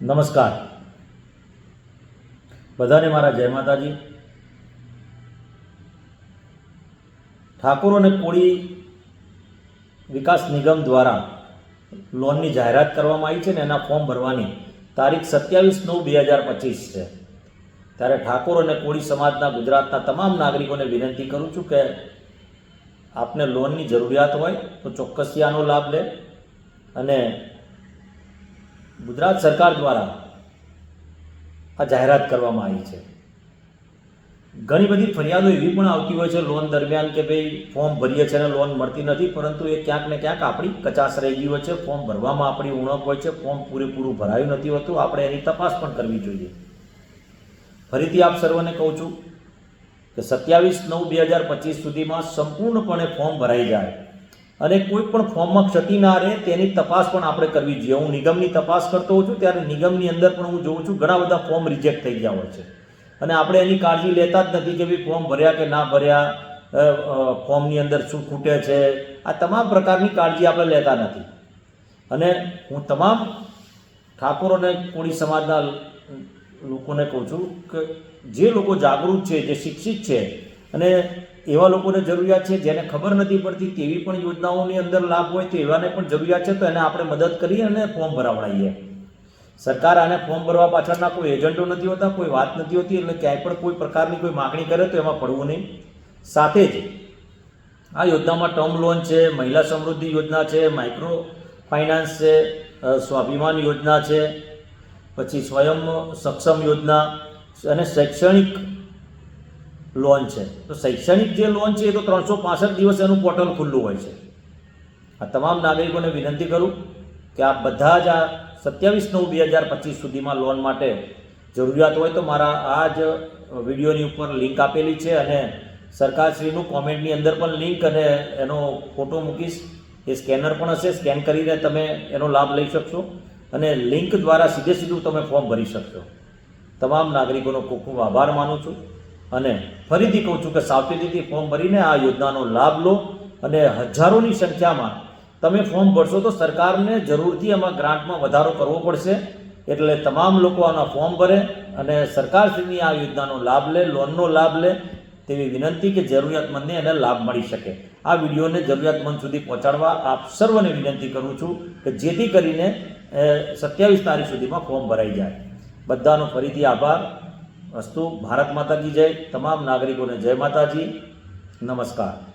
નમસ્કાર. બધાને મારા જય માતાજી. ઠાકોર અને કોળી વિકાસ નિગમ દ્વારા લોનની જાહેરાત કરવામાં આવી છે ને એના ફોર્મ ભરવાની તારીખ સત્યાવીસ નવ બે હજાર પચીસ છે. ત્યારે ઠાકોર અને કોળી સમાજના ગુજરાતના તમામ નાગરિકોને વિનંતી કરું છું કે આપને લોનની જરૂરિયાત હોય તો ચોક્કસથી આનો લાભ લે અને ગુજરાત સરકાર દ્વારા આ જાહેરાત કરવામાં આવી છે. ઘણી બધી ફરિયાદો એવી પણ આવતી હોય છે લોન દરમિયાન કે ભાઈ ફોર્મ ભરીએ છીએ અને લોન મળતી નથી, પરંતુ એ ક્યાંક ને ક્યાંક આપણી કચાશ રહી ગઈ હોય છે ફોર્મ ભરવામાં આપણી ઉણપ હોય છે ફોર્મ પૂરેપૂરું ભરાયું નથી હોતું, આપણે એની તપાસ પણ કરવી જોઈએ. ફરીથી આપ સર્વને કહું છું કે સત્યાવીસ નવ બે હજાર પચીસ સુધીમાં સંપૂર્ણપણે ફોર્મ ભરાઈ જાય. અને કોઈ પણ ફોર્મમાં ક્ષતિ ના રહે તેની તપાસ પણ આપણે કરવી જોઈએ. હું નિગમની તપાસ કરતો હોઉં છું, ત્યારે નિગમની અંદર પણ હું જોઉં છું, ઘણા બધા ફોર્મ રિજેક્ટ થઈ ગયા હોય છે. અને આપણે એની કાળજી લેતા જ નથી કે ભાઈ ફોર્મ ભર્યા કે ના ભર્યા ફોર્મની અંદર શું ખૂટે છે. આ તમામ પ્રકારની કાળજી આપણે લેતા નથી. અને હું તમામ ઠાકોર અને કોળી સમાજના લોકોને કહું છું કે જે લોકો જાગૃત છે, જે શિક્ષિત છે અને એવા લોકોને જરૂરિયાત છે જેને ખબર નથી પડતી તેવી પણ યોજનાઓની અંદર લાભ હોય તો એવાને પણ જરૂરિયાત છે તો એને આપણે મદદ કરીએ અને ફોર્મ ભરાવડાવીએ સરકાર આને ફોર્મ ભરવા પાછળના કોઈ એજન્ટો નથી હોતા, કોઈ વાત નથી હોતી, એટલે ક્યાંય પણ કોઈ પ્રકારની કોઈ માગણી કરે તો એમાં પડવું નહીં. સાથે જ આ યોજનામાં ટર્મ લોન છે, મહિલા સમૃદ્ધિ યોજના છે, માઇક્રો ફાઇનાન્સ છે સ્વાભિમાન યોજના છે, પછી સ્વયં સક્ષમ યોજના અને શૈક્ષણિક લોન છે. તો શૈક્ષણિક જે લોન છે એ તો ત્રણસો પાસઠ દિવસ એનું પોર્ટલ ખુલ્લું હોય છે. આ તમામ નાગરિકોને વિનંતી કરું કે આ બધા જ આ સત્યાવીસ નવ બે હજાર પચીસ સુધીમાં લોન માટે જરૂરિયાત હોય તો મારા આ જ વિડીયોની ઉપર લિંક આપેલી છે અને સરકારશ્રીનું કોમેન્ટની અંદર પણ લિંક અને એનો ફોટો મૂકીશ. એ સ્કેનર પણ હશે. સ્કેન કરીને તમે એનો લાભ લઈ શકશો અને લિંક દ્વારા સીધે સીધું તમે ફોર્મ ભરી શકશો. તમામ નાગરિકોનો ખૂબ ખૂબ આભાર માનું છું. અને ફરીથી કહું છું કે સાવચેતીથી ફોર્મ ભરીને આ યોજનાનો લાભ લો અને હજારોની સંખ્યામાં તમે ફોર્મ ભરશો તો સરકારને જરૂરથી એમાં ગ્રાન્ટમાં વધારો કરવો પડશે. એટલે તમામ લોકો આના ફોર્મ ભરે અને સરકારશ્રીની આ યોજનાનો લાભ લે, લોનનો લાભ લે તેવી વિનંતી કે જરૂરિયાતમંદને એને લાભ મળી શકે. આ વિડીયોને જરૂરિયાતમંદ સુધી પહોંચાડવા આપ સર્વને વિનંતી કરું છું કે જેથી કરીને સત્યાવીસ તારીખ સુધીમાં ફોર્મ ભરાઈ જાય. બધાનો ફરીથી આભાર. અસ્તુ. ભારત માતા કી જય. તમામ નાગરિકોને જય માતાજી. નમસ્કાર.